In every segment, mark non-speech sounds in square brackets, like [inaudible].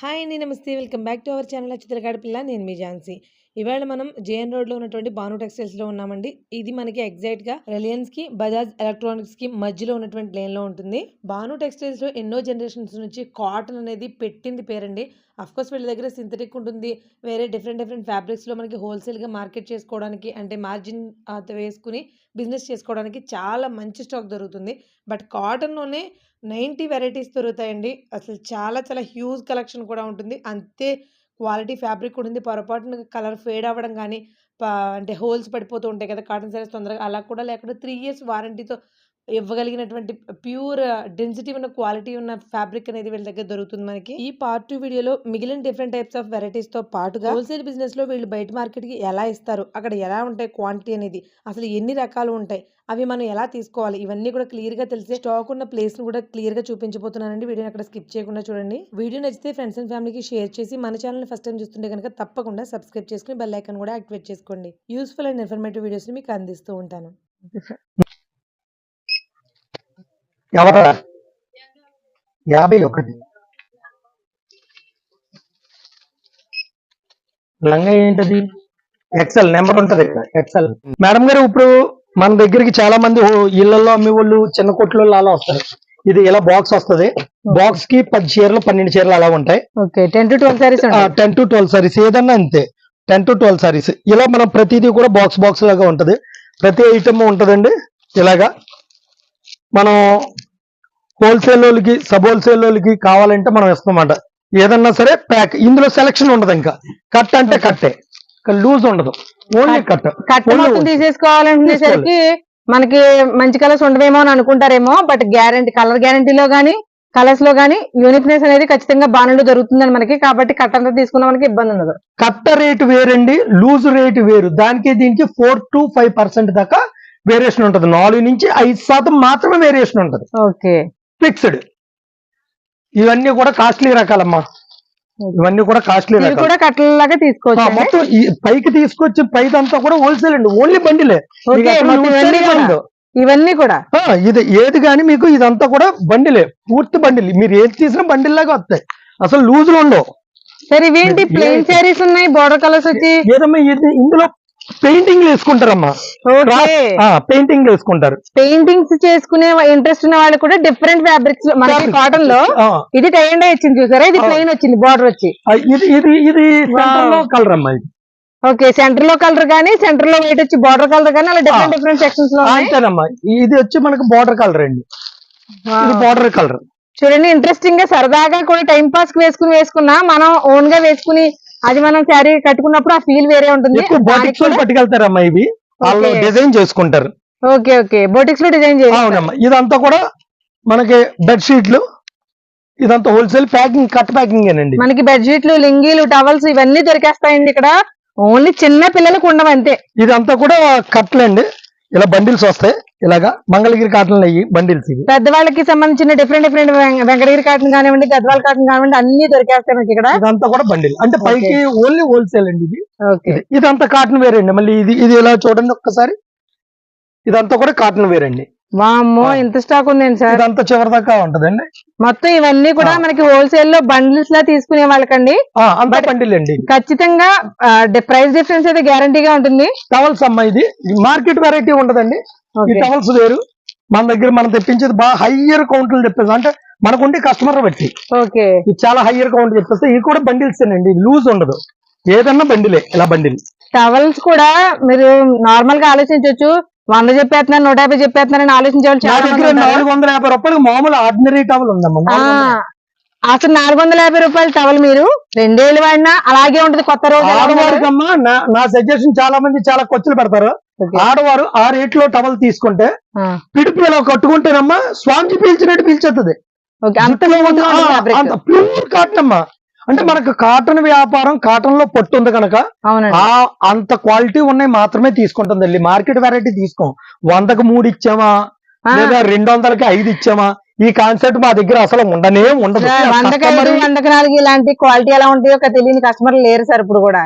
Hi అండి నమస్తే. Welcome back to our channel చిత్రగాడ పిల్ల. నేను మీ ఝాన్సీ. ఇవాళ మనం జేఎన్ రోడ్లో ఉన్నటువంటి భాను టెక్స్టైల్స్లో ఉన్నామండి. ఇది మనకి ఎగ్జాక్ట్గా రిలయన్స్కి బజాజ్ ఎలక్ట్రానిక్స్కి మధ్యలో ఉన్నటువంటి లేన్లో ఉంటుంది. భాను టెక్స్టైల్స్లో ఎన్నో జనరేషన్స్ నుంచి కాటన్ అనేది పెట్టింది పేరండి. అఫ్కోర్స్ వీళ్ళ దగ్గర సింథటిక్ ఉంటుంది. వేరే డిఫరెంట్ డిఫరెంట్ ఫ్యాబ్రిక్స్లో మనకి హోల్సేల్గా మార్కెట్ చేసుకోవడానికి అంటే మార్జిన్ వేసుకుని బిజినెస్ చేసుకోవడానికి చాలా మంచి స్టాక్ దొరుకుతుంది. బట్ కాటన్లోనే నైంటీ వెరైటీస్ దొరుకుతాయండి. అసలు చాలా చాలా హ్యూజ్ కలెక్షన్ కూడా ఉంటుంది. అంతే క్వాలిటీ ఫ్యాబ్రిక్ కూడా ఉంది. పొరపాటున కలర్ ఫేడ్ అవ్వడం కానీ అంటే హోల్స్ పడిపోతూ ఉంటాయి కదా కాటన్ సారీస్ తొందరగా అలా కూడా లేకుండా త్రీ ఇయర్స్ వారంటీతో ఇవ్వగలిగినటువంటి ప్యూర్ డెన్సిటీ ఉన్న క్వాలిటీ ఉన్న ఫ్యాబ్రిక్ అనేది వీళ్ళ దగ్గర దొరుకుతుంది మనకి. ఈ పార్ట్ టూ వీడియోలో మిగిలిన డిఫరెంట్ టైప్స్ ఆఫ్ వెరైటీస్తో పాటుగా హోల్సేల్ బిజినెస్లో వీళ్ళు బయట మార్కెట్కి ఎలా ఇస్తారు అక్కడ ఎలా ఉంటాయి క్వాంటిటీ అనేది అసలు ఎన్ని రకాలు ఉంటాయి అవి మనం ఎలా తీసుకోవాలి ఇవన్నీ కూడా క్లియర్గా స్టాక్ ఉన్న ప్లేస్ను కూడా క్లియర్గా చూపించబోతున్నానండి. వీడియోని అక్కడ స్కిప్ చేయకుండా చూడండి. వీడియో నచ్చితే ఫ్రెండ్స్ అండ్ ఫ్యామిలీకి షేర్ చేసి మన ఛానల్ ఫస్ట్ టైం చూస్తుంటే కనుక తప్పకుండా సబ్స్క్రైబ్ చేసుకుని బెల్ ఐకాన్ కూడా యాక్టివేట్ చేసుకోండి. యూస్ఫుల్ అండ్ ఇన్ఫర్మేటివ్ వీడియోస్ని మీకు అందిస్తూ ఉంటాను. [laughs] ఎవరా? యాభై ఒకటి లంగా ఏంటది? ఎక్సెల్ నెంబర్ ఉంటది ఇక్కడ ఎక్సెల్ మేడం గారు ఇప్పుడు మన దగ్గరికి చాలా మంది ఇళ్ళలో అమ్మే వాళ్ళు చిన్న కొట్లు అలా వస్తారు. ఇది ఇలా బాక్స్ వస్తది. బాక్స్కి పది చీరలు పన్నెండు చీరలు అలా ఉంటాయి. Okay ten to twelve saris ten to twelve saris ఏదన్నా అంతే. టెన్ టు ట్వెల్వ్ సారీస్ ఇలా మనం ప్రతిదీ కూడా బాక్స్ బాక్స్ లాగా ఉంటది. ప్రతి ఐటమ్ ఉంటదండి ఇలాగా. మనం హోల్సేల్ వాళ్ళకి సబ్ హోల్సేల్ వాళ్ళకి కావాలంటే మనం ఇస్తామన్నమాట ఏదన్నా సరే ప్యాక్ ఇందులో సెలక్షన్ ఉండదు ఇంకా. కట్ అంటే కట్టే. లూజ్ ఉండదు. Only cut. కట్. మొత్తం తీసేసుకోవాలనేసరికి మనకి మంచి కలర్స్ ఉండవేమో అని అనుకుంటారేమో బట్ గ్యారంటీ కలర్ గ్యారంటీలో గానీ కలర్స్లో గానీ యూనిక్నెస్ అనేది ఖచ్చితంగా బాణంలో దొరుకుతుందని మనకి. కాబట్టి కట్ అంతా తీసుకున్న మనకి ఇబ్బంది ఉండదు. కట్ట రేటు వేరండి లూజ్ రేటు వేరు. దానికి దీనికి ఫోర్ టు ఫైవ్ పర్సెంట్ దాకా వేరియేషన్ ఉంటది. నాలుగు నుంచి ఐదు శాతం మాత్రమే వేరియేషన్ ఉంటది. ఓకే. ఫిక్స్డ్. ఇవన్నీ కూడా కాస్ట్లీ రకాలమ్మా. ఇవన్నీ కూడా కాస్ట్లీ కూడా కట్టలలాగా ఆ, తీసుకోవచ్చు మొత్తం పైకి తీసుకొచ్చి పైదంతా కూడా హోల్సేల్ అండి. ఓన్లీ బండిలే. ఇవన్నీ కూడా. ఇది ఏది కానీ మీకు ఇదంతా కూడా బండిలే. పూర్తి బండిల్. మీరు ఏది తీసినా బండిల్లాగా వస్తాయి. అసలు లూజులు ఉండవు. సరే ఇవేంటి? ప్లెయిన్? శారీస్ ఉన్నాయి బోర్డర్ కలర్స్ వచ్చి? ఏదమ్మా ఇది? ఇందులో పెయింటింగ్ వేసుకుంటారమ్మా పెయింటింగ్ వేసుకుంటారు పెయింటింగ్స్ చేసుకునే ఇంట్రెస్ట్ ఉన్న వాళ్ళు కూడా డిఫరెంట్ ఫ్యాబ్రిక్స్ మనకి Fabric. కాటన్లో ఇది టైండ్ వచ్చింది చూసారా ఇది. ప్లెయిన్ వచ్చింది బార్డర్ వచ్చి ఇది ఇది. కలర్ అమ్మా ఇది ఓకే సెంటర్లో కలర్ గానీ సెంటర్లో వైట్ వచ్చి బార్డర్ కలర్ గానీ అలా డిఫరెంట్. డిఫరెంట్ సెక్షన్స్లో అంతేనమ్మా ఇది వచ్చి మనకు బార్డర్ కలర్ అండి ఇది. బార్డర్ కలర్ చూడండి ఇంట్రెస్టింగ్గా సరదాగా కూడా టైం పాస్ వేసుకుని వేసుకున్నా మనం ఓన్గా వేసుకుని అది మనం శారీ కట్టుకున్నప్పుడు ఆ ఫీల్ వేరే ఉంటుంది. బాటిక్స్ పట్టుకెళ్తారమ్మా ఇవి. వాళ్ళు. డిజైన్ చేసుకుంటారు. Okay okay. బోటిక్స్లో డిజైన్ అవునమ్మా. ఇదంతా కూడా మనకి బెడ్ షీట్లు ఇదంతా హోల్సేల్ ప్యాకింగ్ కట్ ప్యాకింగ్ ఏనండి. మనకి బెడ్షీట్లు లింగీలు టవల్స్ ఇవన్నీ దొరికేస్తాయండి ఇక్కడ. ఓన్లీ చిన్న పిల్లలకు ఉండవు అంతే ఇదంతా కూడా కట్లు అండి ఇలా బండిల్స్ వస్తాయి. ఇలాగా మంగళగిరి కాటన్లు అయ్యి బండిల్స్ ఇవి. పెద్దవాళ్ళకి సంబంధించిన డిఫరెంట్ డిఫరెంట్ వెంకటగిరి కాటన్ కానివ్వండి గద్వాల కాటన్ కానివ్వండి అన్ని దొరికేస్తాయి మనకి ఇక్కడ. ఇదంతా కూడా బండిల్. అంటే పైకి ఓన్లీ హోల్సేల్ అండి ఇది. ఓకే ఇది- ఇదంతా కాటన్ వేర్ అండి. మళ్ళీ ఇది ఇది ఇలా చూడండి ఒక్కసారి. ఇదంతా కూడా కాటన్ వేర్ అండి. వామ్మో. ఇంత స్టాక్ ఉందండి సార్? ఇదంతా చివరి దాకా ఉంటదండి. మొత్తం ఇవన్నీ కూడా. మనకి హోల్సేల్లో బండిల్స్ లా తీసుకునే వాళ్ళకండి. బండిల్ అండి ఖచ్చితంగా ప్రైస్ డిఫరెన్స్ అయితే గ్యారంటీగా ఉంటుంది. టవల్స్ అమ్మా ఇది. మార్కెట్ వెరైటీ ఉండదండి ఈ టవల్స్ వేరు. మన దగ్గర మనం తెప్పించేది బాగా హయ్యర్ కౌంట్లు తెప్పేసి అంటే మనకుంటే కస్టమర్ బట్టి. ఓకే ఇది చాలా హయ్యర్ కౌంట్ చెప్పేస్తే ఇవి కూడా బండిల్స్ అండి లూజ్ ఉండదు. ఏదన్నా బండిలే. ఇలా బండిల్. టవల్స్ కూడా మీరు నార్మల్గా ఆలోచించవచ్చు వంద చెప్పేస్తున్నారు నూట యాభై చెప్పేస్తున్నారని ఆలోచించే వాళ్ళు. నాలుగు వందల యాభై రూపాయలు మామూలు ఆర్డినరీ టవల్ ఉందమ్మా అసలు నాలుగు వందల యాభై రూపాయల టవల్ మీరు రెండేళ్ళు వాడినా అలాగే ఉంటది కొత్త రోజు. ఆడవారికమ్మా నా సజెషన్ చాలా మంది చాలా ఖర్చులు పెడతారు. ఆడవారు ఆ రేట్లో టవల్ తీసుకుంటే పిడుపు ఇలా కట్టుకుంటేనమ్మా స్వామిజీ పీల్చినట్టు పీల్చేస్తుంది. అంత ప్యూర్ కాటన్ అమ్మా అంటే మనకు కాటన్ వ్యాపారం కాటన్లో పొట్టు ఉంది కనుక అంత క్వాలిటీ ఉన్నాయి మాత్రమే తీసుకుంటుంది వెళ్ళి మార్కెట్ వెరైటీ తీసుకోం. వందకు మూడు ఇచ్చామా? లేదా రెండు వందలకి ఐదు ఇచ్చామా? ఈ కాన్సెప్ట్ మా దగ్గర అసలు ఉండనే ఉండదు. వందకి నాలుగు ఇలాంటి క్వాలిటీ ఎలా ఉంటాయో తెలియని కస్టమర్ లేరు సార్ ఇప్పుడు కూడా.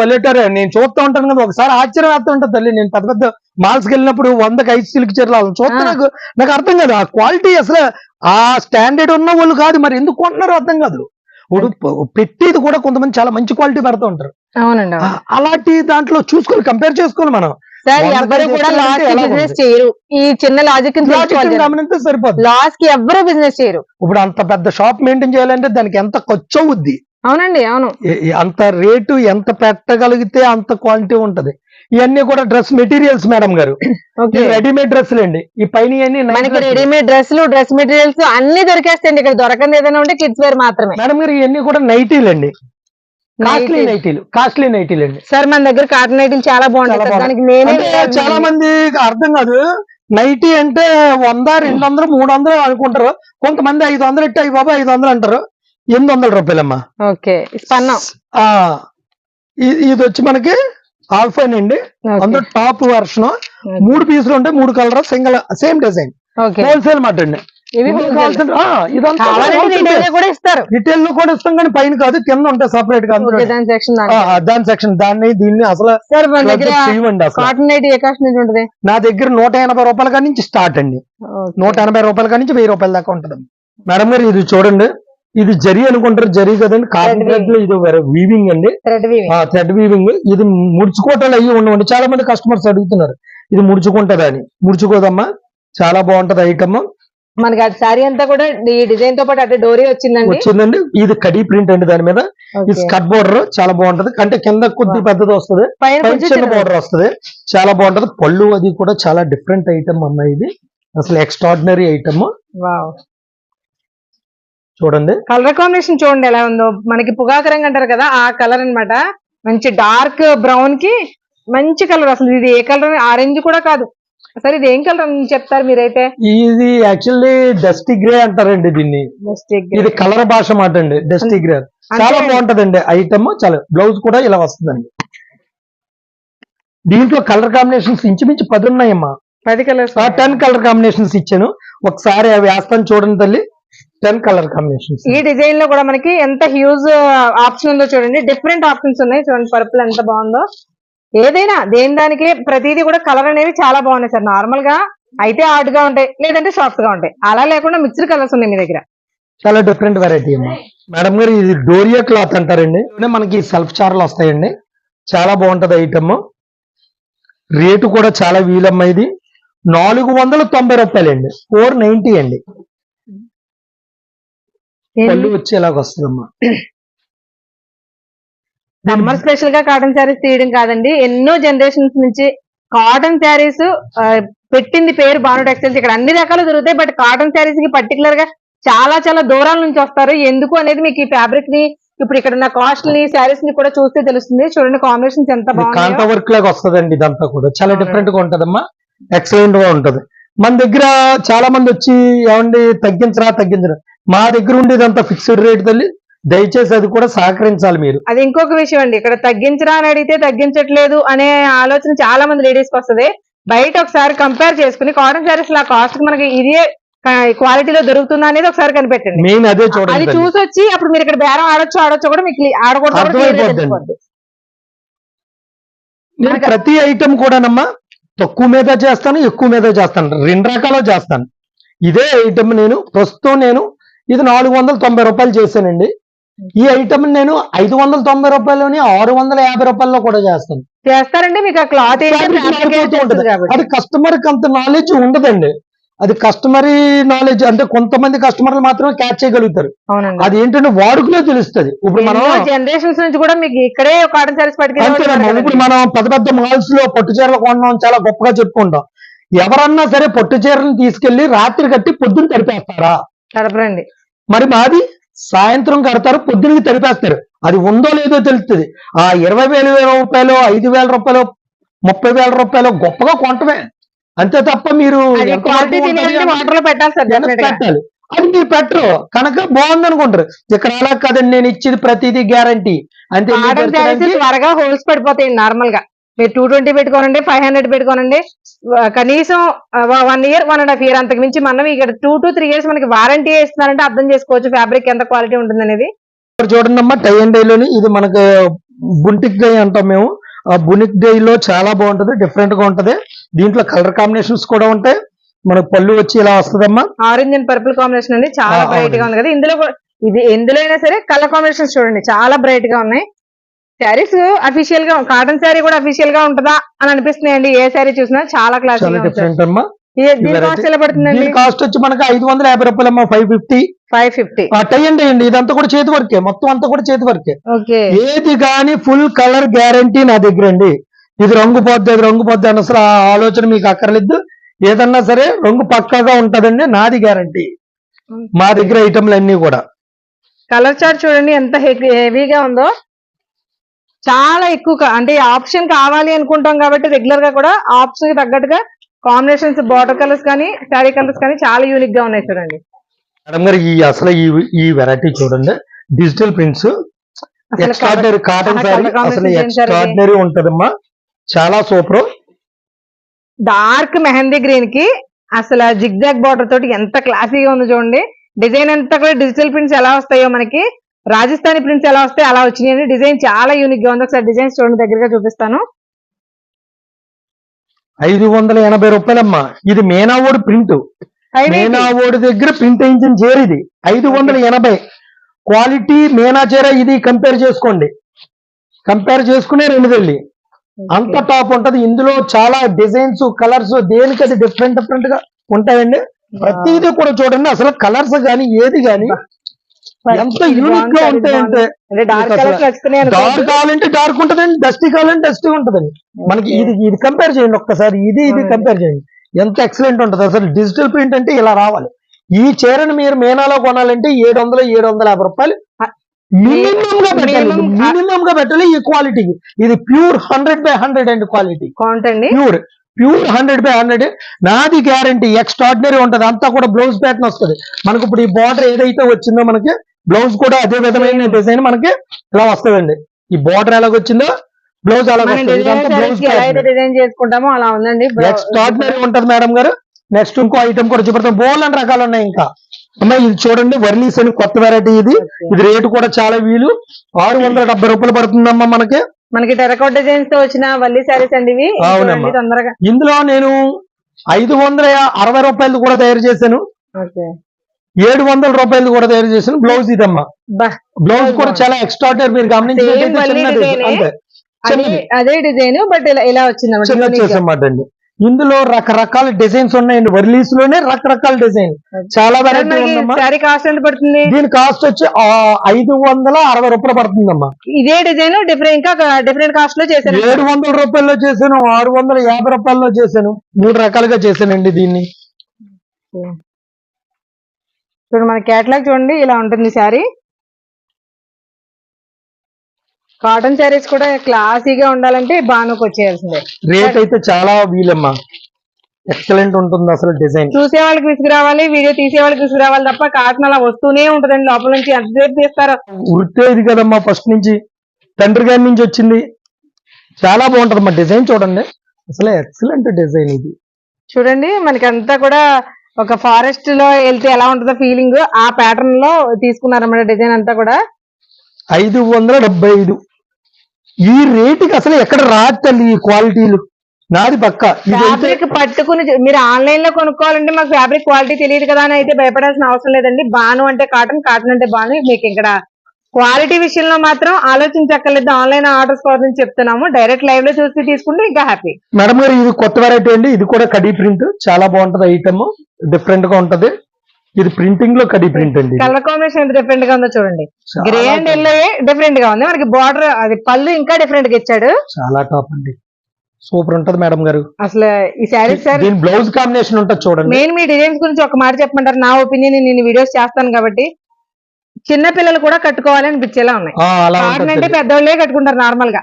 బల్లెటారే నేను చూస్తూ ఉంటాను కదా ఒకసారి ఆశ్చర్యం వేస్తూ ఉంటుంది తల్లి. నేను పెద్ద పెద్ద మాల్స్కి వెళ్ళినప్పుడు వందకి ఐదు సిల్క్ చీరలు చూస్తే. నాకు నాకు అర్థం కాదు. ఆ క్వాలిటీ అసలు ఆ స్టాండర్డ్ ఉన్న వాళ్ళు కాదు మరి. ఎందుకు కొంటున్నారో అర్థం కాదు. ఇప్పుడు పెట్టేది కూడా కొంతమంది చాలా మంచి క్వాలిటీ పెడుతూ ఉంటారు. అవునండి అలాంటి దాంట్లో చూసుకోవాలి కంపేర్ చేసుకోవాలి మనం. సార్ కూడా లాస్ బిజినెస్? చేయరు. ఈ చిన్న లాజిక్ లాజిక్ గమనిస్తే సరిపోతుంది లాస్కి ఎవ్వరు బిజినెస్ చేయరు. ఇప్పుడు అంత పెద్ద షాప్ మెయింటైన్ చేయాలంటే దానికి ఎంత ఖర్చు అవుద్ది అవునండి అవును. అంత రేటు ఎంత పెట్టగలిగితే అంత క్వాలిటీ ఉంటది. ఇవన్నీ కూడా డ్రెస్ మెటీరియల్స్ మేడం గారు. ఓకే. రెడీమేడ్ డ్రెస్సులు అండి ఈ పైన మనకి. రెడీమేడ్ డ్రెస్సులు డ్రెస్ మెటీరియల్స్ అన్ని దొరికేస్తాయండి. ఇక్కడ దొరకంది ఏదైనా ఉంటే కిడ్స్ వేర్ మాత్రమే. మేడం గారు ఇవన్నీ కూడా నైటీలు అండి కాస్ట్లీ. నైటీలు. కాస్ట్లీ నైటీలు అండి సార్ మన దగ్గర కాటన్ నైటీలు చాలా బాగుంటాయి. దానికి నేనే చాలా మంది అర్థం కాదు. నైటీ అంటే వంద రెండు వందలు మూడు వందలు అనుకుంటారు. కొంతమంది ఐదు వందలు ఇట్టి అయ్యి బాబా ఐదు వందలు అంటారు. ఎనిమిది వందల రూపాయలమ్మా. ఓకే. స్పన్నం. ఇది వచ్చి మనకి ఆల్ఫైన్ అండి అందులో టాప్ వర్షన్ మూడు పీసులు ఉంటాయి మూడు colour single same design. Wholesale మాట అండి. రిటైల్. లో కూడా ఇస్తాం కానీ పైన కాదు కింద ఉంటాయి సపరేట్గా దాని సెక్షన్ దాన్ని దీన్ని అసలు నా దగ్గర నూట ఎనభై రూపాయల కాడి నుంచి స్టార్ట్ అండి. నూట ఎనభై రూపాయల కాడి నుంచి వెయ్యి రూపాయల దాకా ఉంటుంది. మేడం గారు ఇది చూడండి. ఇది జరి అనుకుంటారు జరి కదండి. కాటన్ థ్రెడ్లో ఇది వీవింగ్ అండి. థ్రెడ్ వీవింగ్ ఇది ముడుచుకోవటాలు అయ్యి ఉండవండి. చాలా మంది కస్టమర్స్ అడుగుతున్నారు ఇది ముడుచుకుంటదా అని. ముడుచుకోదమ్మా చాలా బాగుంటది ఐటమ్ మనకి అది సారీ అంతా కూడా ఈ డిజైన్తో పాటు అటు డోరీ వచ్చిందండి. వచ్చిందండి. ఇది కడీ ప్రింట్ అండి దాని మీద. Okay. స్కట్ బోర్డర్ చాలా బాగుంటది. అంటే కింద కొద్ది. పెద్దది వస్తుంది. చిన్న. బోర్డర్ వస్తుంది. చాలా బాగుంటది. పళ్ళు అది కూడా చాలా డిఫరెంట్ ఐటమ్ అన్న ఇది. అసలు ఎక్స్ట్రాడినరీ ఐటమ్. చూడండి. కలర్ కాంబినేషన్ చూడండి ఎలా ఉందో. మనకి పొగాకు రంగు అంటారు కదా ఆ కలర్ అన్నమాట. మంచి డార్క్ బ్రౌన్కి మంచి కలర్ అసలు. ఇది ఏ కలర్ ఆరెంజ్ కూడా కాదు. సరే ఇది ఏం కలర్ అని చెప్తారు మీరైతే? ఇది యాక్చువల్లీ డస్టీ గ్రే అంటారండి దీన్ని. ఇది కలర్ భాష మాట అండి డస్టీ గ్రే చాలా బాగుంటదండి. ఐటమ్ చాలా బ్లౌజ్ కూడా ఇలా వస్తుందండి. దీంట్లో కలర్ కాంబినేషన్స్ ఇంచుమించు పది ఉన్నాయమ్మా పది కలర్స్ టెన్ కలర్ కాంబినేషన్స్ ఇచ్చాను. ఒకసారి అవి వేస్తాను చూడండి తల్లి. Ten colour combinations. ఈ డిజైన్లో కూడా మనకి ఎంత హ్యూజ్ ఆప్షన్ ఉందో చూడండి. డిఫరెంట్ ఆప్షన్స్ ఉన్నాయి. చూడండి పర్పుల్ ఎంత బాగుందో. ఏదైనా దేని దానికి ప్రతిదీ కూడా కలర్ అనేవి చాలా బాగున్నాయి సార్. నార్మల్గా అయితే హార్డ్గా ఉంటాయి లేదంటే సాఫ్ట్గా ఉంటాయి. అలా లేకుండా మిక్స్డ్ కలర్స్ ఉన్నాయి మీ దగ్గర. చాలా డిఫరెంట్ వెరైటీ అమ్మా. మేడం గారు ఇది డోరియా క్లాత్ అంటారండి. మనకి సెల్ఫ్ చార్లు వస్తాయండి. చాలా బాగుంటది ఐటమ్ రేటు కూడా చాలా వీలమ్మ ఇది. నాలుగు వందల తొంభై రూపాయలండి. ఫోర్ నైన్టీ అండి. పళ్ళు వచ్చి ఇలాగ వస్తుందమ్మా? సమ్మర్ స్పెషల్గా కాటన్ శారీస్ తీయడం కాదండి. ఎన్నో జనరేషన్స్ నుంచి కాటన్ శారీస్ పెట్టింది పేరు భాను టెక్స్టైల్స్. ఇక్కడ అన్ని రకాలు దొరుకుతాయి బట్ కాటన్ శారీస్కి పర్టికులర్గా చాలా చాలా దూరాల నుంచి వస్తారు. ఎందుకు అనేది మీకు ఈ ఫ్యాబ్రిక్ని ఇప్పుడు ఇక్కడ ఉన్న కాస్ట్లీ శారీస్ని కూడా చూస్తే తెలుస్తుంది. చూడండి కాంబినేషన్స్ ఎంత కాంతా బాగుంది వర్క్ లాగా వస్తుందండి ఇదంతా కూడా. చాలా. డిఫరెంట్గా ఉంటదమ్మా. ఎక్సలెంట్గా ఉంటది. మన దగ్గర చాలా మంది వచ్చి ఏమండి తగ్గించరా తగ్గించరా? మా దగ్గర ఉండేదంతా ఫిక్స్డ్ రేట్ తల్లి. దయచేసి అది కూడా సహకరించాలి మీరు. అది ఇంకొక విషయం అండి. ఇక్కడ తగ్గించరా అని అడిగితే తగ్గించట్లేదు అనే ఆలోచన చాలా మంది లేడీస్కి వస్తుంది. బయట ఒకసారి కంపేర్ చేసుకుని కాటన్ శారీస్ లా కాస్ట్ మనకి ఇదే క్వాలిటీలో దొరుకుతుందా అనేది ఒకసారి కనిపెట్టండి. మెయిన్ అదే అది చూడండి తల్లి. చూసి వచ్చి అప్పుడు మీరు ఇక్కడ బేరం ఆడొచ్చు ఆడొచ్చు కూడా మీకు ఆడకూడదు. నేను ప్రతి ఐటమ్ కూడానమ్మా తక్కువ మీద చేస్తాను ఎక్కువ మీద చేస్తాను రెండు రకాలు చేస్తాను. ఇదే ఐటమ్ నేను ప్రస్తుతం నేను ఇది నాలుగు వందల తొంభై రూపాయలు చేశానండి. ఈ ఐటమ్ నేను ఐదు వందల తొంభై రూపాయలని ఆరు వందల యాభై రూపాయల్లో కూడా చేస్తాను. చేస్తారంటే మీకు ఆ క్లాత్. అది కస్టమర్కి అంత నాలెడ్జ్ ఉండదండి. అది కస్టమరీ నాలెడ్జ్ అంటే కొంతమంది కస్టమర్లు మాత్రమే క్యాచ్ చేయగలుగుతారు. అది ఏంటంటే వాడుకలో తెలుస్తుంది. ఇప్పుడు మనం జనరేషన్స్ నుంచి కూడా మీకు ఇక్కడే కాటన్ అంతేనమ్మా ఇప్పుడు మనం పెద్ద పెద్ద మాల్స్లో పట్టు చీరలు కొనడం చాలా గొప్పగా చెప్పుకుంటాం. ఎవరన్నా సరే పట్టు చీరలను తీసుకెళ్ళి రాత్రి కట్టి పొద్దున్న తడిపేస్తారా? తడపరండి మరి మాది సాయంత్రం కడతారు పొద్దున్నకి తడిపేస్తారు అది ఉందో లేదో తెలుస్తుంది. ఆ ఇరవై వేల రూపాయలు ఐదు వేల రూపాయలు ముప్పై వేల రూపాయలు గొప్పగా కొంటమే. అంతే తప్ప మీరు పెట్టాలి అది మీరు పెట్టరు. కనుక బాగుంది అనుకుంటారు ఇక్కడ అలా కాదండి నేను ఇచ్చేది ప్రతిదీ గ్యారంటీ. అంతే త్వరగా హోల్స్ పడిపోతాయి నార్మల్గా. మీరు టూ ట్వంటీ పెట్టుకోనండి ఫైవ్ హండ్రెడ్ పెట్టుకోనండి కనీసం one year one and half year అంతకు మించి మనం ఇక్కడ టూ టు త్రీ ఇయర్స్ మనకి వారంటీ ఇస్తున్నారంటే అర్థం చేసుకోవచ్చు ఫ్యాబ్రిక్ ఎంత క్వాలిటీ ఉంటుంది అనేది. ఇక్కడ చూడండి అమ్మా టై అండ్ డైలోని ఇది మనకు బుంటిక్ డై అంటాం మేము. ఆ బునిక్ డై లో చాలా బాగుంటది డిఫరెంట్గా ఉంటది. దీంట్లో కలర్ కాంబినేషన్స్ కూడా ఉంటాయి. మనకు పళ్ళు వచ్చి ఇలా వస్తుందమ్మా. ఆరెంజ్ అండ్ పర్పుల్ కాంబినేషన్ అండి చాలా బ్రైట్గా. ఉంది కదా. ఇందులో ఇది ఎందులో అయినా సరే కలర్ కాంబినేషన్స్ చూడండి చాలా బ్రైట్గా ఉన్నాయి. శారీస్ అఫీషియల్గా కాటన్ శారీ కూడా అఫీషియల్గా ఉంటుందా అని అనిపిస్తుంది అండి ఏ శారీ చూసినా చాలా క్లాస్ డిఫరెంట్ అమ్మా. కాస్ట్ వచ్చి మనకి ఐదు వందల యాభై రూపాయలు అమ్మా ఫైవ్ ఫిఫ్టీ ఫైవ్ ఫిఫ్టీ టై అండి ఇదంతా కూడా చేతి వర్కే. మొత్తం అంతా కూడా చేతి వర్కే. ఓకే. ఏది కానీ ఫుల్ కలర్ గ్యారంటీ నా దగ్గర అండి. ఇది రంగు పోద్ది అది రంగు పోద్ది అని అసలు ఆ ఆలోచన మీకు అక్కర్లేదు. ఏదన్నా సరే రంగు పక్కాగా ఉంటదండి నాది గ్యారంటీ మా దగ్గర ఐటమ్లు అన్ని కూడా. కలర్ చార్ట్ చూడండి ఎంత హెవీగా ఉందో. చాలా ఎక్కువ అంటే ఆప్షన్ కావాలి అనుకుంటాం కాబట్టి రెగ్యులర్గా కూడా ఆప్షన్కి తగ్గట్టుగా కాంబినేషన్స్ బార్డర్ కలర్స్ కానీ శారీ కలర్స్ కానీ చాలా యూనిక్గా ఉన్నాయి చూడండి. మేడం గారు ఈ అసలు ఈ వెరైటీ చూడండి. Digital prints extraordinary cotton combination అసలు? ఎక్స్ట్రాడినరీ ఉంటదమ్మా. చాలా సూపర్ డార్క్ మెహందీ గ్రీన్కి అసలు జిగ్జాగ్ బార్డర్ తోటి ఎంత క్లాసీగా ఉందో చూడండి. డిజైన్ అంతా కూడా డిజిటల్ ప్రింట్స్ ఎలా వస్తాయో మనకి రాజస్థానీ ప్రింట్స్ ఎలా వస్తాయి అలా వచ్చినాయి డిజైన్ చాలా యూనిక్గా ఉంది. ఒకసారి డిజైన్స్ చూడండి దగ్గరగా చూపిస్తాను. ఐదు వందల ఎనభై రూపాయలమ్మా. ఇది మేనావోడ్ ప్రింట్ మేనావోడ్ దగ్గర ప్రింట్ వేయించిన చీర ఇది. ఐదు వందల ఎనభై. క్వాలిటీ మేనా చీర ఇది కంపేర్ చేసుకోండి. కంపేర్ చేసుకునే రెండు వెళ్ళి. అంత టాప్ ఉంటది. ఇందులో చాలా డిజైన్స్ కలర్స్ దేనికి అది డిఫరెంట్ డిఫరెంట్గా ఉంటాయండి. ప్రతిదీ కూడా చూడండి. అసలు కలర్స్ గాని ఏది గాని ఎంత యూనిక్గా ఉంటాయంటే అంటే డార్క్ కావాలంటే డార్క్ ఉంటదండి డస్టీ కావాలంటే డస్టీ ఉంటదండి మనకి ఇది ఇది కంపేర్ చేయండి ఒక్కసారి ఇది ఇది. కంపేర్ చేయండి. ఎంత ఎక్సలెంట్ ఉంటది. అసలు డిజిటల్ ప్రింట్ అంటే ఇలా రావాలి. ఈ చీరని మీరు మేనాలో కొనాలంటే ఏడు వందలు ఏడు వందల యాభై రూపాయలు మినిమం గా పెట్టాలి. మినిమం గా పెట్టాలి ఈ క్వాలిటీకి ఇది ప్యూర్ హండ్రెడ్ బై హండ్రెడ్ అండి? Quality pure pure hundred by hundred నాది గ్యారంటీ ఎక్స్ట్రాడినరీ ఉంటది. అంతా కూడా బ్లౌజ్ ప్యాటర్న్ వస్తుంది. మనకి ఇప్పుడు ఈ బార్డర్ ఏదైతే వచ్చిందో మనకి బ్లౌజ్ కూడా అదే విధమైన డిజైన్ మనకి ఇలా వస్తుందండి. ఈ బార్డర్ ఎలాగొచ్చిందో బ్లౌజ్ అలా మనం డిజైన్ శారీస్ ఎలా అయితే డిజైన్ చేసుకుంటామో అలా ఉందండి. ఎక్స్ట్రాడినరీ ఉంటది మేడం గారు? నెక్స్ట్ ఇంకో ఐటమ్ కూడా చూపెడతాం. బోల్ అని రకాలు ఉన్నాయి ఇంకా. అమ్మా ఇది చూడండి వర్లీస్ అని కొత్త వెరైటీ ఇది. ఇది రేటు కూడా చాలా వీలు. ఆరు వందల డెబ్బై రూపాయలు పడుతుందమ్మా మనకి. మనకి టెరకోట్ డిజైన్స్తో వచ్చిన వల్లి శారీస్ అండి ఇవి. ఇందులో నేను ఐదు వందల అరవై రూపాయలు కూడా తయారు చేశాను. ఏడు వందల రూపాయలు కూడా తయారు చేశాను బ్లౌజ్ ఇదమ్మా. బ్లౌజ్ కూడా. చాలా ఎక్స్ట్రాడినరీ మీరు? అంతే. అది డిజైన్ బట్ ఇలా ఇలా వచ్చింది చిన్న. చేసామాట అండి ఇందులో రకరకాల డిజైన్స్ ఉన్నాయండి. వర్లీస్లోనే రకరకాల డిజైన్. చాలా వెరైటీ కాస్ట్ ఎంత పడుతుంది? దీని కాస్ట్ వచ్చి ఐదు వందల అరవై రూపాయలు పడుతుందమ్మా. ఇదే డిజైన్ డిఫరెంట్ ఇంకా డిఫరెంట్ కాస్ట్లో చేశారు. ఏడు వందల రూపాయల్లో చేశాను ఆరు వందల యాభై రూపాయల్లో చేశాను. మూడు రకాలుగా చేశానండి దీన్ని. చూడండి మన కేటలాగ్ చూడండి ఇలా ఉంటుంది శారీ. కాటన్ శారీస్ కూడా క్లాసీగా ఉండాలంటే బానుకు వచ్చేయాల్సిందే. రేట్ అయితే చాలా వీలమ్మా. ఎక్సలెంట్ ఉంటుంది అసలు డిజైన్ చూసే వాళ్ళకి విసుగురావాలి వీడియో తీసే వాళ్ళకి విసుగురావాలి తప్ప కాటన్ అలా వస్తూనే ఉంటదండి. లోపల నుంచి ఎంతసేపు తీస్తారు? వృత్తే ఇది కదమ్మా ఫస్ట్ నుంచి. తండ్రి గారి నుంచి వచ్చింది. చాలా బాగుంటది డిజైన్ చూడండి. అసలు ఎక్సలెంట్ డిజైన్ ఇది. చూడండి మనకి అంతా కూడా ఒక ఫారెస్ట్లో వెళ్తే ఎలా ఉంటుందో ఫీలింగ్ ఆ ప్యాటర్న్లో తీసుకున్నారన్నమాట డిజైన్ అంతా కూడా. ఐదు వందల డెబ్బై ఐదు. ఈ రేటుకి అసలు ఎక్కడ రాదు ఈ క్వాలిటీలు నాది పక్క. ఫ్యాబ్రిక్ పట్టుకుని మీరు ఆన్లైన్లో కొనుక్కోవాలంటే మాకు ఫ్యాబ్రిక్ క్వాలిటీ తెలియదు కదా అని అయితే భయపడాల్సిన అవసరం లేదండి. బాను అంటే కాటన్ కాటన్ అంటే బాను. మీకు ఇక్కడ క్వాలిటీ విషయంలో మాత్రం ఆలోచించక్కర్లేదు. ఆన్లైన్ ఆర్డర్స్ కోసం చెప్తున్నాము. డైరెక్ట్ లైవ్లో చూసి తీసుకుంటే ఇంకా హ్యాపీ. మేడం గారు ఇది కొత్త వెరైటీ అండి. ఇది కూడా కడీ ప్రింట్. చాలా బాగుంటది ఐటమ్ డిఫరెంట్గా ఉంటది. ఇది ప్రింటింగ్లో కడీ ప్రింట్ అండి. కలర్ కాంబినేషన్ ఎంత డిఫరెంట్గా ఉందో చూడండి. Grey and. ఎల్లో డిఫరెంట్గా ఉంది. మనకి బార్డర్ అది పళ్ళు ఇంకా డిఫరెంట్గా ఇచ్చాడు. చాలా టాప్ అండి. సూపర్ ఉంటది మేడం గారు. అసలు ఈ శారీస్ సార్ దీని బ్లౌజ్ కాంబినేషన్ ఉంటుంది చూడండి. మెయిన్ మీ డిజైన్స్ గురించి ఒక మాట చెప్పమంటారు. నా ఒపీనియన్ నేను వీడియోస్ చేస్తాను కాబట్టి. చిన్న పిల్లలు కూడా కట్టుకోవాలి అనిపించేలా ఉన్నాయి. కాటన్ అంటే పెద్దవాళ్ళే కట్టుకుంటారు నార్మల్గా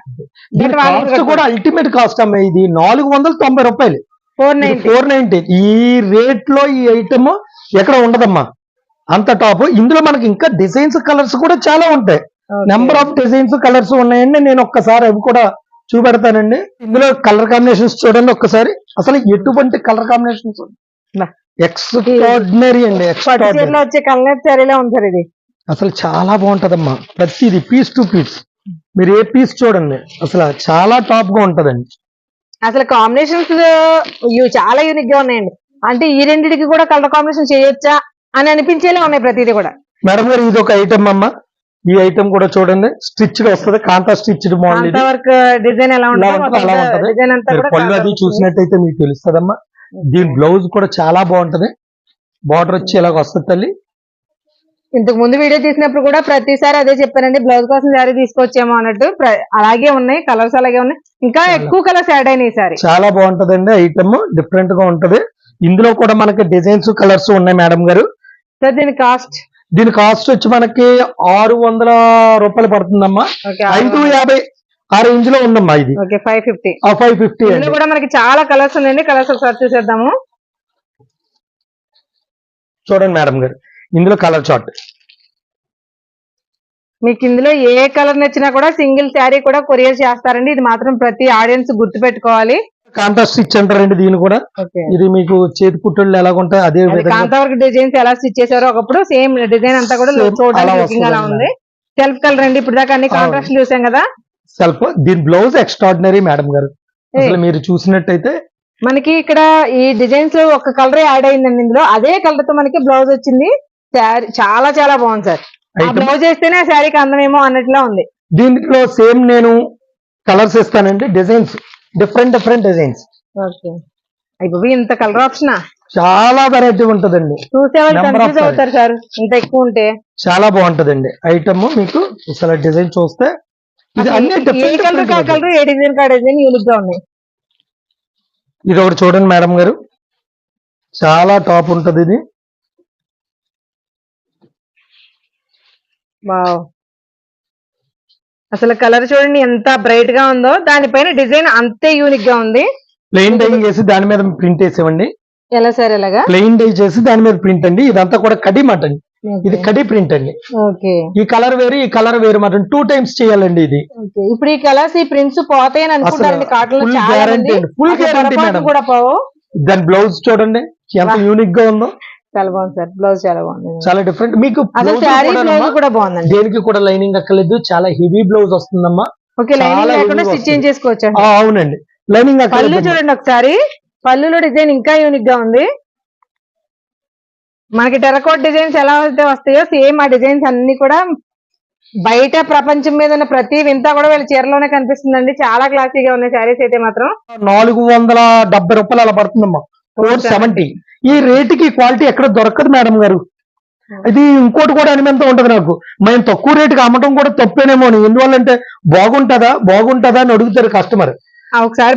కూడా అల్టిమేట్ కాస్ట్ అమ్మ. ఇది నాలుగు వందల తొంభై రూపాయలు. ఫోర్ నైన్టీ ఫోర్ నైన్టీ ఈ రేట్లో ఈ ఐటమ్ ఎక్కడ ఉండదమ్మా. అంత టాప్ ఇందులో మనకి ఇంకా డిజైన్స్ కలర్స్ కూడా చాలా ఉంటాయి. నెంబర్ ఆఫ్ డిజైన్స్ కలర్స్ ఉన్నాయండి. నేను ఒక్కసారి అవి కూడా చూపెడతానండి. ఇందులో కలర్ కాంబినేషన్స్ చూడండి ఒక్కసారి. అసలు ఎటువంటి కలర్ కాంబినేషన్స్. ఎక్స్ట్రాడినరీ అండి. వచ్చే కలర్ ఉంది సార్ ఇది. అసలు చాలా బాగుంటదమ్మా. ప్రతిది పీస్ టు పీస్ మీరు ఏ పీస్ చూడండి. అసలు చాలా టాప్గా ఉంటదండి. అసలు కాంబినేషన్స్ చాలా యూనిక్గా ఉన్నాయండి. అంటే ఈ రెండింటికి కూడా కలర్ కాంబినేషన్ చేయొచ్చా అని అనిపించేలా ఉన్నాయి ప్రతిదీ కూడా. మేడం గారు ఇది ఒక ఐటమ్ అమ్మ. ఈ ఐటమ్ కూడా చూడండి. స్టిచ్గా వస్తుంది. కాంతా ఇది. వర్క్ డిజైన్ ఎలా ఉంటుంది, పళ్ళు అది చూసినట్టయితే మీకు తెలుస్తుందమ్మా. దీని బ్లౌజ్ కూడా చాలా బాగుంటది. బార్డర్ వచ్చి ఇలాగ వస్తుంది తల్లి. ఇంతకు ముందు వీడియో తీసినప్పుడు కూడా ప్రతిసారి అదే చెప్పానండి బ్లౌజ్ కోసం శారీ తీసుకొచ్చాము అన్నట్టు. అలాగే ఉన్నాయి కలర్స్ అలాగే ఉన్నాయి. ఇంకా. ఎక్కువ కలర్స్ యాడ్ అయినాయి ఈసారి చాలా బాగుంటదండి ఐటమ్ డిఫరెంట్గా ఉంటది. ఇందులో కూడా మనకి డిజైన్స్ కలర్స్ ఉన్నాయి మేడం గారు. సార్ దీని కాస్ట్ దీని కాస్ట్ వచ్చి మనకి ఆరు వందల రూపాయలు పడుతుందమ్మా. ఐదు యాభై ఆ రేంజ్లో ఉందమ్మా ఇది. ఓకే ఫైవ్ ఫిఫ్టీ ఆ ఫైవ్ ఫిఫ్టీ కూడా మనకి చాలా కలర్స్ ఉన్నాయండి. కలర్స్ ఒకసారి చూసేద్దాము. చూడండి మేడం గారు. ఇందులో కలర్ చార్ట్ మీకు ఇందులో ఏ కలర్ నచ్చినా కూడా సింగిల్ శారీ కూడా కొరియర్ చేస్తారండి. ఇది మాత్రం ప్రతి ఆడియన్స్ గుర్తు పెట్టుకోవాలి కాంట్రాస్ట్ స్టిచ్ అంటారండి దీని కూడా. ఇది మీకు చేతి కుట్టుళ్ళు ఎలాగుంటాయి అదే విధంగా కాంతవర్క్ డిజైన్స్ ఎలా స్టిచ్ చేశారో ఒకప్పుడు సేమ్ డిజైన్ అంతా కూడా చూడడానికి అలా. ఉంది. సెల్ఫ్ కలర్ అండి. ఇప్పుడు దాకా అన్ని అవును. కాంట్రాస్ట్ చూసాం కదా. సెల్ఫ్ దీని బ్లౌజ్ ఎక్స్ట్రాడినరీ మేడం గారు. అసలు మీరు చూసినట్టయితే మనకి ఇక్కడ ఈ డిజైన్స్లో ఒక కలర్ యాడ్ అయిందండి ఇందులో. అదే కలర్తో మనకి బ్లౌజ్ వచ్చింది. శారీ చాలా చాలా బాగుంది సార్. బ్లౌజ్ వేస్తేనే శారీకి అందమేమో అన్నట్లా ఉంది. దీంట్లో సేమ్ నేను కలర్స్ ఇస్తానండి designs different different designs. Okay. అయిపోయి ఇంత కలర్ ఆప్షన్? చాలా వెరైటీ ఉంటదండి. చూసే వాళ్ళు Number of కన్ఫ్యూజ్ అవుతారు సార్. ఇంత ఎక్కువ ఉంటే. చాలా బాగుంటదండి. ఐటమ్ మీకు అసలు డిజైన్ చూస్తే ఇది అన్ని ఏ. కలర్ డిజైన్ కా డిజైన్ యూనిక్గా ఉన్నాయి ఇది ఒకటి చూడండి మేడం గారు. చాలా టాప్ ఉంటది ఇది. వావ్. అసలు కలర్ చూడండి ఎంత బ్రైట్గా ఉందో. దానిపైన డిజైన్ అంతే యూనిక్గా ఉంది. ప్లెయిన్ డై చేసి దాని మీద ప్రింట్ వేసేవండి ఎలా సార్ ఎలాగా? ప్లెయిన్ డై చేసి దాని మీద ప్రింట్ అండి. ఇదంతా కూడా కడి మాట అండి ఇది కడి ప్రింట్ అండి. ఓకే ఈ కలర్ వేరు ఈ కలర్ వేరు మాట టూ టైమ్స్ చేయాలండి ఇది. ఇప్పుడు ఈ కలర్స్ ఈ ప్రింట్స్ పోతాయని అనుకుంటారండి. కాటన్లో full చాలా guarantee మంది అండి. Full అసలు guarantee పొరపాటున మేడం. దాని బ్లౌజ్ చూడండి. ఎంత. యూనిక్గా ఉందో. చాలా బాగుంది సార్. బ్లౌజ్ చాలా బాగుంది. చాలా డిఫరెంట్ మీకు కూడా బాగుందండి. దేనికి కూడా లైనింగ్ అక్కర్లేదు. చాలా హెవీ బ్లౌజ్ వస్తుందమ్మా. ఓకే లైనింగ్ లేకుండా heavy స్టిచ్ చేంజ్ వస్తుంది. చేసుకోవచ్చు అవునండి. లైనింగ్ పళ్ళు చూడండి ఒకసారి. పళ్ళులో డిజైన్ ఇంకా యూనిక్గా ఉంది. మనకి టెరకోట్ డిజైన్స్ ఎలా అయితే వస్తాయో సేమ్ ఆ డిజైన్స్ అన్ని కూడా బయట ప్రపంచం మీద ఉన్న ప్రతి వింత కూడా వీళ్ళ చీరలోనే కనిపిస్తుందండి. చాలా క్లాసీగా ఉన్నాయి శారీస్ అయితే మాత్రం. నాలుగు వందల డెబ్బై రూపాయలు అలా పడుతుందమ్మా. ఫోర్ సెవెంటీ ఈ రేటుకి క్వాలిటీ ఎక్కడ దొరకదు మేడం గారు. ఇది ఇంకోటి కూడా అనుమంతం ఉంటది నాకు. మేము తక్కువ రేటుకి అమ్మటం కూడా తప్పేనేమో అని. ఎందువల్లంటే బాగుంటదా? బాగుంటదా అని అడుగుతారు కస్టమర్. ఒకసారి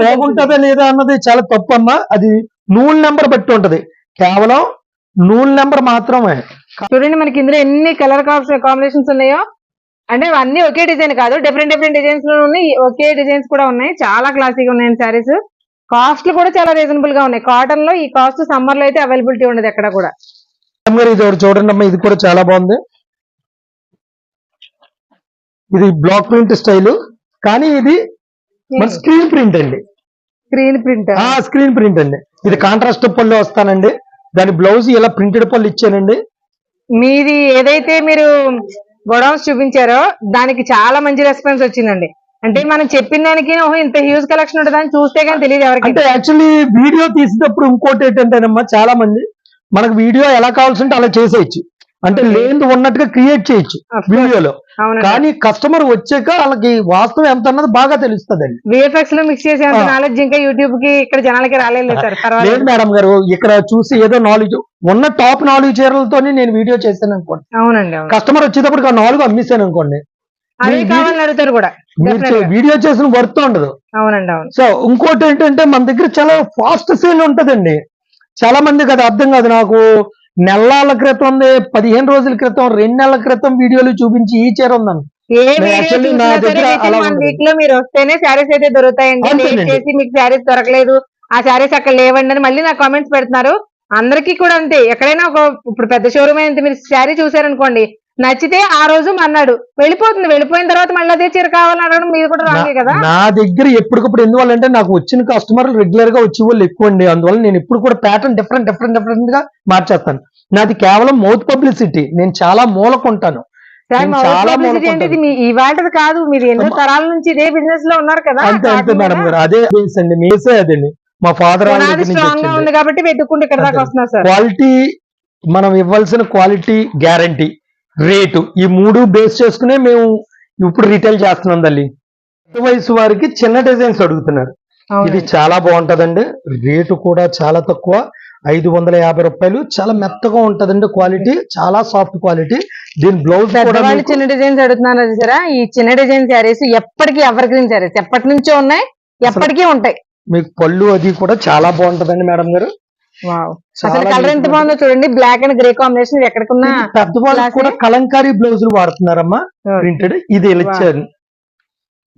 బాగుంటుందో లేదో అన్నది చాలా తప్పు అమ్మా అది నూనె నెంబర్ బట్టి ఉంటది. కేవలం నూనె నెంబర్ మాత్రమే. చూడండి మనకి ఇందులో ఎన్ని కలర్ కాంబినేషన్స్ ఉన్నాయో. అంటే అన్ని ఒకే డిజైన్ కాదు. డిఫరెంట్ డిఫరెంట్ డిజైన్స్లో ఉన్నాయి. ఒకే డిజైన్స్ కూడా ఉన్నాయి. చాలా క్లాసీగా ఉన్నాయి శారీస్. కాస్ట్లు కూడా చాలా రీజనబుల్గా ఉన్నాయి. కాటన్లో ఈ కాస్ట్ సమ్మర్లో అయితే అవైలబిలిటీ ఉండదు ఎక్కడ కూడా. ఇది చూడండి అమ్మా ఇది కూడా చాలా బాగుంది. ఇది బ్లాక్ ప్రింట్ స్టైల్ కానీ ఇది మన స్క్రీన్ ప్రింట్ అండి. స్క్రీన్ ప్రింట్ స్క్రీన్ ప్రింట్ అండి. ఇది కాంట్రాస్ట్ పళ్ళు వస్తానండి. దాని బ్లౌజ్ ఇలా ప్రింటెడ్ పళ్ళు ఇచ్చానండి. మీది ఏదైతే మీరు గొడౌన్స్ చూపించారో దానికి చాలా మంచి రెస్పాన్స్ వచ్చిందండి. అంటే మనం చెప్పిన దానికి ఇంత హ్యూజ్ కలెక్షన్ ఉంటుందని చూస్తే కానీ తెలియదు ఎవరికి. అంటే యాక్చువల్లీ వీడియో తీసేటప్పుడు ఇంకోటి ఏంటంటేనమ్మా చాలా మంది మనకు వీడియో ఎలా కావాల్సింటే అలా చేసేయచ్చు. అంటే లేనిది ఉన్నట్టుగా క్రియేట్ చేయొచ్చు వీడియోలో కానీ కస్టమర్ వచ్చాక వాళ్ళకి వాస్తవం ఎంత అన్నది బాగా తెలుస్తుందండి. విఎఫ్ఎక్స్లో మిక్స్ చేసే. నాలెడ్జ్ ఇంకా యూట్యూబ్కి ఇక్కడ జనాలకి రాలేదు సార్ లేదు మేడం గారు ఇక్కడ చూసి ఏదో నాలుగు ఉన్న టాప్ నాలుగు చీరలతోనే నేను వీడియో చేశాను అనుకోండి. అవునండి అవును. కస్టమర్ వచ్చేటప్పటికి ఆ నాలుగు అమ్మేశాను అనుకోండి. కావాలని అడుగుతారు కూడా. వీడియో చేసిన వర్త్ ఉండదు. అవునండి అవును. సో ఇంకోటి ఏంటంటే మన దగ్గర చాలా ఫాస్ట్ సేల్ ఉంటదండి. చాలా మందికి అది అర్థం కాదు నాకు. నెలల క్రితం పదిహేను రోజుల క్రితం రెండు నెలల క్రితం వీడియోలు చూపించి ఈ చీర ఉందండి నా మీరు వస్తేనే శారీస్ అయితే దొరుకుతాయండి. చేసి మీకు శారీస్ దొరకలేదు. ఆ శారీస్ అక్కడ లేవండి అని మళ్ళీ నాకు కామెంట్స్ పెడుతున్నారు. అందరికీ కూడా అంతే. ఎక్కడైనా ఒక ఇప్పుడు పెద్ద షోరూమ్ అయితే మీరు శారీ చూసారనుకోండి నచ్చితే ఆ రోజు అన్నాడు వెళ్ళిపోతుంది వెళ్ళిపోయిన తర్వాత మళ్ళీ అదే చీర కావాలని అడగడం మీరు కూడా రాంగే కదా. నా దగ్గర ఎప్పటికప్పుడు ఎందువల్లంటే నాకు వచ్చిన కస్టమర్లు రెగ్యులర్గా వచ్చే వాళ్ళు ఎక్కువ అండి. అందువల్ల నేను ఎప్పుడు కూడా ప్యాటర్న్ డిఫరెంట్ డిఫరెంట్ డిఫరెంట్గా మార్చేస్తాను. నాది కేవలం మౌత్ పబ్లిసిటీ నేను చాలా మూలకుంటాను అంటే ఇవాళది కాదు మీరు ఎన్నో. తరాల నుంచి ఇదే బిజినెస్లో ఉన్నారు కదా అంతే అంతే కాటన్ మేడం. గారు. అదే అండి. మేసే అదండి. మా ఫాదర్ పునాది స్ట్రాంగ్గా ఉంది కాబట్టి వెతుక్కుంటూ ఇక్కడ దాకా. వస్తున్నారు సార్. క్వాలిటీ మనం ఇవ్వాల్సిన క్వాలిటీ గ్యారంటీ రేటు. ఈ మూడు బేస్ చేసుకునే మేము ఇప్పుడు రిటైల్ చేస్తున్నాం తల్లి. పెద్ద వయసు వారికి చిన్న డిజైన్స్ అడుగుతున్నారు. ఇది చాలా బాగుంటదండి. రేటు కూడా చాలా తక్కువ. ఐదు వందల యాభై రూపాయలు. చాలా మెత్తగా ఉంటదండి క్వాలిటీ చాలా సాఫ్ట్ క్వాలిటీ దీని బ్లౌజ్ చిన్న డిజైన్స్ అడుగుతున్నారు చూసారా? ఈ చిన్న డిజైన్ శారీస్ ఎప్పటికీ ఎవర్ గ్రీన్ శారీస్ ఎప్పటి నుంచో ఉన్నాయి? ఎప్పటికీ ఉంటాయి. మీకు పళ్ళు అది కూడా చాలా బాగుంటదండి మేడం గారు. అసలు కలర్ ఎంత. బాగుందో చూడండి బ్లాక్ అండ్ గ్రే కాంబినేషన్ ఎక్కడికున్నా పెద్దవాళ్ళు classy. కూడా కలంకారీ బ్లౌజులు వాడుతున్నారమ్మా. ప్రింటెడ్ ఇది. ఇచ్చారు.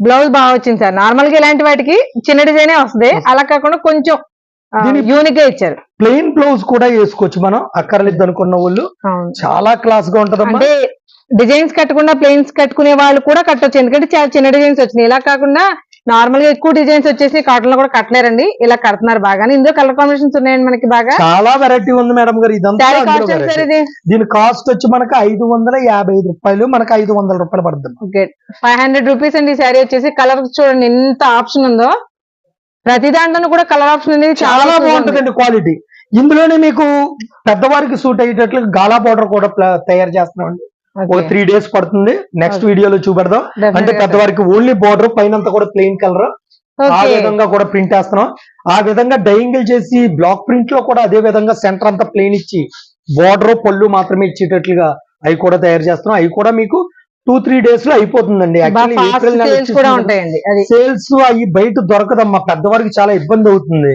బ్లౌజ్ బాగా వచ్చింది సార్. నార్మల్గా ఇలాంటి వాటికి చిన్న డిజైనే వస్తుంది. అలా కాకుండా కొంచెం యూనిక్గా ఇచ్చారు. ప్లెయిన్ బ్లౌజ్ కూడా వేసుకోవచ్చు మనం. అక్కర్లేదు అనుకున్న వాళ్ళు. చాలా క్లాస్గా ఉంటదమ్మా. అంటే డిజైన్స్ కట్టకుండా ప్లెయిన్స్ కట్టుకునే వాళ్ళు కూడా కట్టొచ్చు. ఎందుకంటే చాలా చిన్న డిజైన్స్ వచ్చినాయి. ఇలా కాకుండా నార్మల్గా ఎక్కువ డిజైన్స్ వచ్చేసి కాటన్లో కూడా కట్టలేరండి. ఇలా కడుతున్నారు బాగా ఇందులో కలర్ కాంబినేషన్స్ ఉన్నాయండి మనకి బాగా? చాలా వెరైటీ ఉంది మేడం గారు. ఇదంతా దీని కాస్ట్ వచ్చి మనకి ఐదు వందల యాభై ఐదు రూపాయలు మనకి ఐదు వందల రూపాయలు పడుతుంది. ఓకే ఫైవ్ హండ్రెడ్ రూపీస్ అండి ఈ శారీ వచ్చేసి కలర్ చూడండి ఎంత ఆప్షన్ ఉందో. ప్రతి దాంట్లోనూ కూడా కలర్ ఆప్షన్ అనేది చాలా. బాగుంటుందండి క్వాలిటీ ఇందులోనే మీకు పెద్దవారికి సూట్ అయ్యేటట్లు గాలా పౌడర్ కూడా తయారు చేస్తున్నామండి. ఒక. త్రీ డేస్ పడుతుంది. నెక్స్ట్. వీడియోలో చూపెడదాం. అంటే పెద్దవారికి ఓన్లీ బోర్డర్ పైన కూడా ప్లెయిన్ కలర్ ఆ. విధంగా కూడా ప్రింట్ వేస్తున్నాం ఆ విధంగా డైయింగ్ చేసి బ్లాక్ ప్రింట్లో కూడా అదే విధంగా సెంటర్ అంతా ప్లెయిన్ ఇచ్చి బోర్డర్ పళ్ళు మాత్రమే ఇచ్చేటట్లుగా అవి కూడా తయారు చేస్తున్నాం. అవి కూడా మీకు టూ త్రీ డేస్లో అయిపోతుందండి. సేల్స్ అవి బయట దొరకదమ్మా. పెద్దవారికి చాలా ఇబ్బంది అవుతుంది.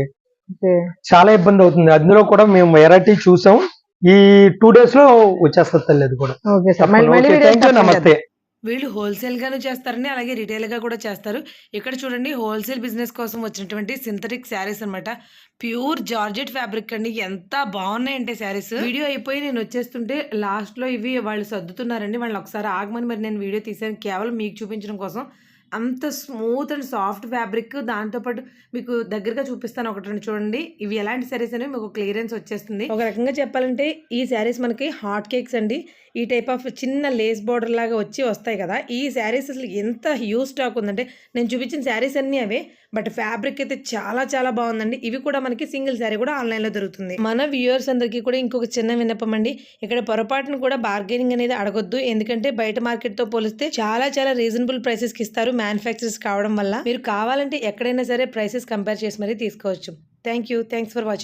చాలా ఇబ్బంది అవుతుంది. అందులో కూడా మేము వెరైటీ చూసాం. ఈ టూ డేస్లో వచ్చేస్తుంది తల్లి అది కూడా. నమస్తే. వీళ్ళు హోల్సేల్ గాను చేస్తారండి అలాగే రిటైల్గా కూడా చేస్తారు. ఇక్కడ చూడండి హోల్సేల్ బిజినెస్ కోసం వచ్చినటువంటి సింథటిక్ శారీస్ అన్నమాట. ప్యూర్ జార్జెట్ ఫ్యాబ్రిక్ అండి. ఎంత బాగున్నాయంటే శారీస్ వీడియో అయిపోయి నేను వచ్చేస్తుంటే లాస్ట్లో ఇవి వాళ్ళు సర్దుతున్నారండి. వాళ్ళు ఒకసారి ఆగమని మరి నేను వీడియో తీసాను. కేవలం మీకు చూపించడం కోసం. అంత స్మూత్ అండ్ సాఫ్ట్ ఫ్యాబ్రిక్. దాంతోపాటు మీకు దగ్గరగా చూపిస్తాను ఒకటి రెండు చూడండి. ఇవి ఎలాంటి శారీస్ అనేవి మీకు క్లియరెన్స్ వచ్చేస్తుంది. ఒక రకంగా చెప్పాలంటే ఈ శారీస్ మనకి హాట్ కేక్స్ అండి. ఈ టైప్ ఆఫ్ చిన్న లేస్ బార్డర్ లాగా వచ్చి వస్తాయి కదా ఈ శారీస్ అసలు ఎంత హ్యూజ్ స్టాక్ ఉందంటే నేను చూపించిన శారీస్ అన్నీ అవే బట్ ఫ్యాబ్రిక్ అయితే చాలా చాలా బాగుందండి. ఇవి కూడా మనకి సింగిల్ శారీ కూడా ఆన్లైన్లో దొరుకుతుంది. మన వ్యూయర్స్ అందరికీ కూడా ఇంకొక చిన్న విన్నపం అండి. ఇక్కడ పొరపాటును కూడా బార్గెనింగ్ అనేది అడగొద్దు. ఎందుకంటే బయట మార్కెట్తో పోలిస్తే చాలా చాలా రీజనబుల్ ప్రైసెస్కి ఇస్తారు మ్యానుఫ్యాక్చర్స్ కావడం వల్ల. మీరు కావాలంటే ఎక్కడైనా సరే ప్రైసెస్ కంపేర్ చేసి మరీ తీసుకోవచ్చు. Thank you thanks for watching